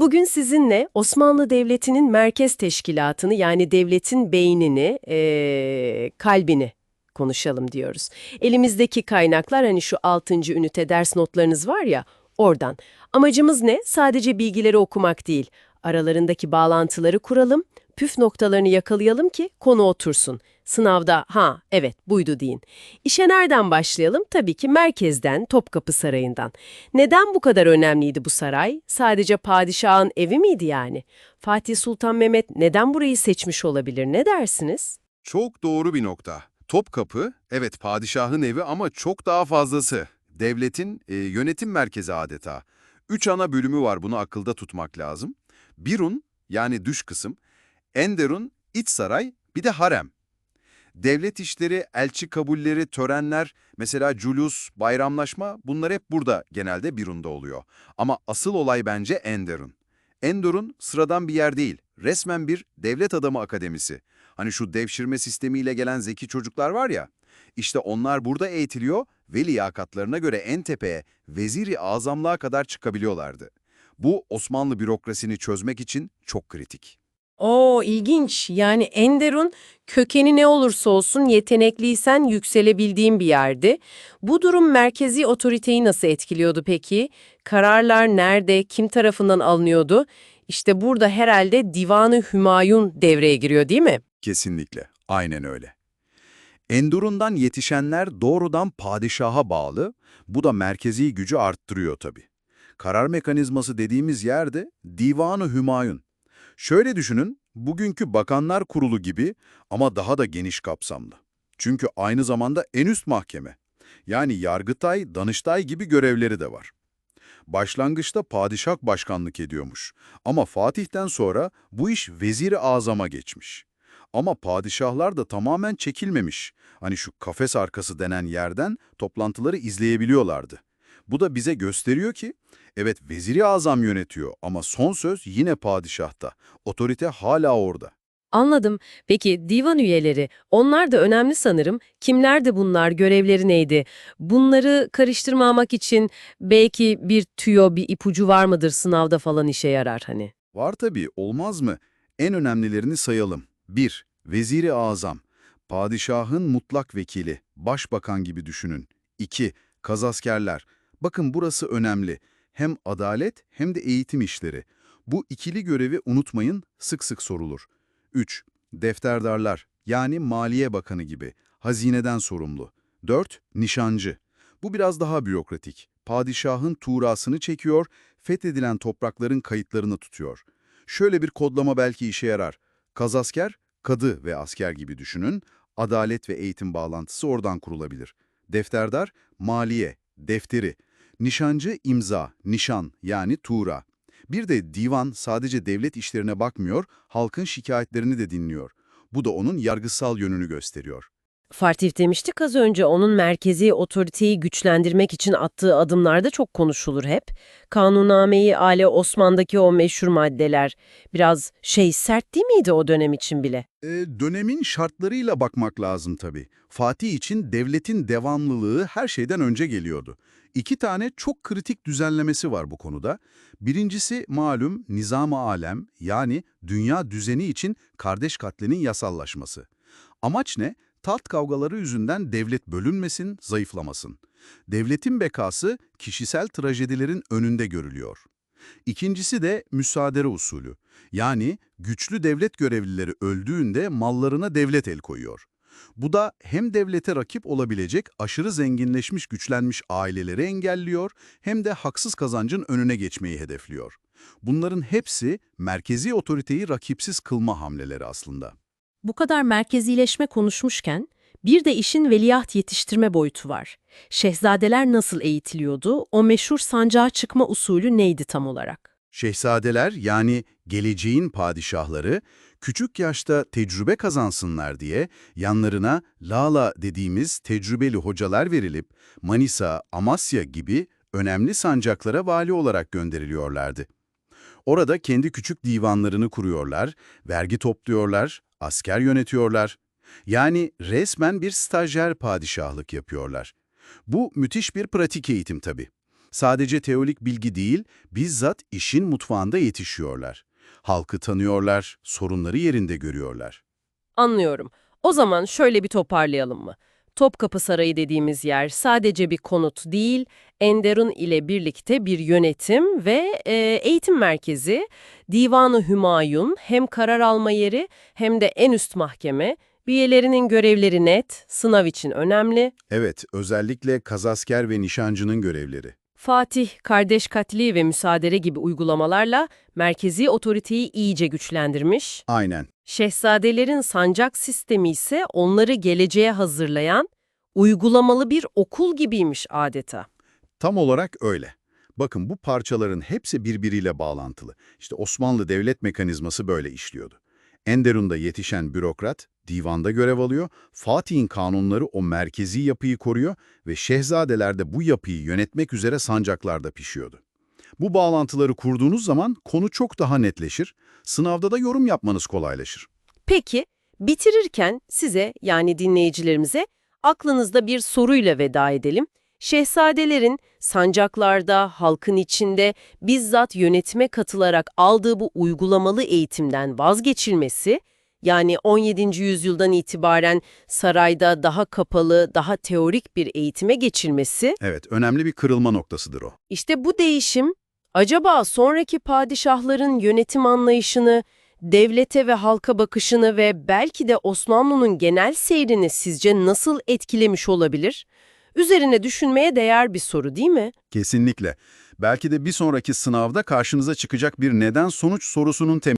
Bugün sizinle Osmanlı Devleti'nin merkez teşkilatını yani devletin beynini, eee, kalbini konuşalım diyoruz. Elimizdeki kaynaklar hani şu 6. ünite ders notlarınız var ya oradan. Amacımız ne? Sadece bilgileri okumak değil. Aralarındaki bağlantıları kuralım, püf noktalarını yakalayalım ki konu otursun. Sınavda ha evet buydu deyin. İşe nereden başlayalım? Tabii ki merkezden, Topkapı Sarayı'ndan. Neden bu kadar önemliydi bu saray? Sadece padişahın evi miydi yani? Fatih Sultan Mehmet neden burayı seçmiş olabilir? Ne dersiniz? Çok doğru bir nokta. Topkapı, evet padişahın evi ama çok daha fazlası. Devletin e, yönetim merkezi adeta. Üç ana bölümü var bunu akılda tutmak lazım. Birun, yani düş kısım, Enderun, iç saray, bir de harem. Devlet işleri, elçi kabulleri, törenler, mesela culus, bayramlaşma bunlar hep burada genelde Birun'da oluyor. Ama asıl olay bence Enderun. Enderun sıradan bir yer değil, resmen bir devlet adamı akademisi. Hani şu devşirme sistemiyle gelen zeki çocuklar var ya, işte onlar burada eğitiliyor ve liyakatlarına göre en tepeye, veziri azamlığa kadar çıkabiliyorlardı. Bu Osmanlı bürokrasini çözmek için çok kritik. Oo ilginç. Yani Enderun kökeni ne olursa olsun yetenekliysen yükselebildiğin bir yerdi. Bu durum merkezi otoriteyi nasıl etkiliyordu peki? Kararlar nerede, kim tarafından alınıyordu? İşte burada herhalde Divanı Hümayun devreye giriyor değil mi? Kesinlikle, aynen öyle. Endurun'dan yetişenler doğrudan padişaha bağlı, bu da merkezi gücü arttırıyor tabii. Karar mekanizması dediğimiz yerde Divanı Hümayun. Şöyle düşünün, bugünkü Bakanlar Kurulu gibi ama daha da geniş kapsamlı. Çünkü aynı zamanda en üst mahkeme. Yani Yargıtay, Danıştay gibi görevleri de var. Başlangıçta padişah başkanlık ediyormuş. Ama Fatih'ten sonra bu iş vezir-i azama geçmiş. Ama padişahlar da tamamen çekilmemiş. Hani şu kafes arkası denen yerden toplantıları izleyebiliyorlardı. Bu da bize gösteriyor ki, evet vezir-i azam yönetiyor ama son söz yine padişahta. Otorite hala orada. Anladım. Peki divan üyeleri, onlar da önemli sanırım. Kimlerdi bunlar, görevleri neydi? Bunları karıştırmamak için belki bir tüyo, bir ipucu var mıdır sınavda falan işe yarar hani? Var tabii, olmaz mı? En önemlilerini sayalım. 1. Vezir-i Azam. Padişahın mutlak vekili, başbakan gibi düşünün. 2. Kazaskerler. Bakın burası önemli. Hem adalet hem de eğitim işleri. Bu ikili görevi unutmayın, sık sık sorulur. 3. Defterdarlar, yani Maliye Bakanı gibi, hazineden sorumlu. 4. Nişancı. Bu biraz daha bürokratik. Padişahın tuğrasını çekiyor, fethedilen toprakların kayıtlarını tutuyor. Şöyle bir kodlama belki işe yarar. Kazasker, kadı ve asker gibi düşünün, adalet ve eğitim bağlantısı oradan kurulabilir. Defterdar, maliye, defteri. Nişancı, imza, nişan yani tuğra. Bir de divan sadece devlet işlerine bakmıyor, halkın şikayetlerini de dinliyor. Bu da onun yargısal yönünü gösteriyor. Fatih demiştik az önce onun merkezi otoriteyi güçlendirmek için attığı adımlarda çok konuşulur hep. Kanunameyi Ale Osman'daki o meşhur maddeler biraz şey sert değil miydi o dönem için bile? E, dönemin şartlarıyla bakmak lazım tabii. Fatih için devletin devamlılığı her şeyden önce geliyordu. İki tane çok kritik düzenlemesi var bu konuda. Birincisi malum nizam-ı alem yani dünya düzeni için kardeş katlinin yasallaşması. Amaç ne? Taht kavgaları yüzünden devlet bölünmesin, zayıflamasın. Devletin bekası kişisel trajedilerin önünde görülüyor. İkincisi de müsaadere usulü. Yani güçlü devlet görevlileri öldüğünde mallarına devlet el koyuyor. Bu da hem devlete rakip olabilecek aşırı zenginleşmiş güçlenmiş aileleri engelliyor hem de haksız kazancın önüne geçmeyi hedefliyor. Bunların hepsi merkezi otoriteyi rakipsiz kılma hamleleri aslında. Bu kadar merkezileşme konuşmuşken bir de işin veliaht yetiştirme boyutu var. Şehzadeler nasıl eğitiliyordu? O meşhur sancağa çıkma usulü neydi tam olarak? Şehzadeler yani geleceğin padişahları küçük yaşta tecrübe kazansınlar diye yanlarına Lala dediğimiz tecrübeli hocalar verilip Manisa, Amasya gibi önemli sancaklara vali olarak gönderiliyorlardı. Orada kendi küçük divanlarını kuruyorlar, vergi topluyorlar, asker yönetiyorlar. Yani resmen bir stajyer padişahlık yapıyorlar. Bu müthiş bir pratik eğitim tabii. Sadece teorik bilgi değil, bizzat işin mutfağında yetişiyorlar. Halkı tanıyorlar, sorunları yerinde görüyorlar. Anlıyorum. O zaman şöyle bir toparlayalım mı? Topkapı Sarayı dediğimiz yer sadece bir konut değil, Enderun ile birlikte bir yönetim ve e, eğitim merkezi, Divanı Hümayun hem karar alma yeri hem de en üst mahkeme, üyelerinin görevleri net, sınav için önemli. Evet, özellikle kazasker ve nişancının görevleri. Fatih, kardeş katli ve müsaadere gibi uygulamalarla merkezi otoriteyi iyice güçlendirmiş. Aynen. Şehzadelerin sancak sistemi ise onları geleceğe hazırlayan, uygulamalı bir okul gibiymiş adeta. Tam olarak öyle. Bakın bu parçaların hepsi birbiriyle bağlantılı. İşte Osmanlı devlet mekanizması böyle işliyordu. Enderun'da yetişen bürokrat divanda görev alıyor, Fatih'in kanunları o merkezi yapıyı koruyor ve şehzadeler de bu yapıyı yönetmek üzere sancaklarda pişiyordu. Bu bağlantıları kurduğunuz zaman konu çok daha netleşir, sınavda da yorum yapmanız kolaylaşır. Peki, bitirirken size yani dinleyicilerimize aklınızda bir soruyla veda edelim. Şehzadelerin sancaklarda, halkın içinde bizzat yönetime katılarak aldığı bu uygulamalı eğitimden vazgeçilmesi, yani 17. yüzyıldan itibaren sarayda daha kapalı, daha teorik bir eğitime geçilmesi, Evet, önemli bir kırılma noktasıdır o. işte bu değişim acaba sonraki padişahların yönetim anlayışını, devlete ve halka bakışını ve belki de Osmanlı'nın genel seyrini sizce nasıl etkilemiş olabilir? Üzerine düşünmeye değer bir soru değil mi? Kesinlikle. Belki de bir sonraki sınavda karşınıza çıkacak bir neden-sonuç sorusunun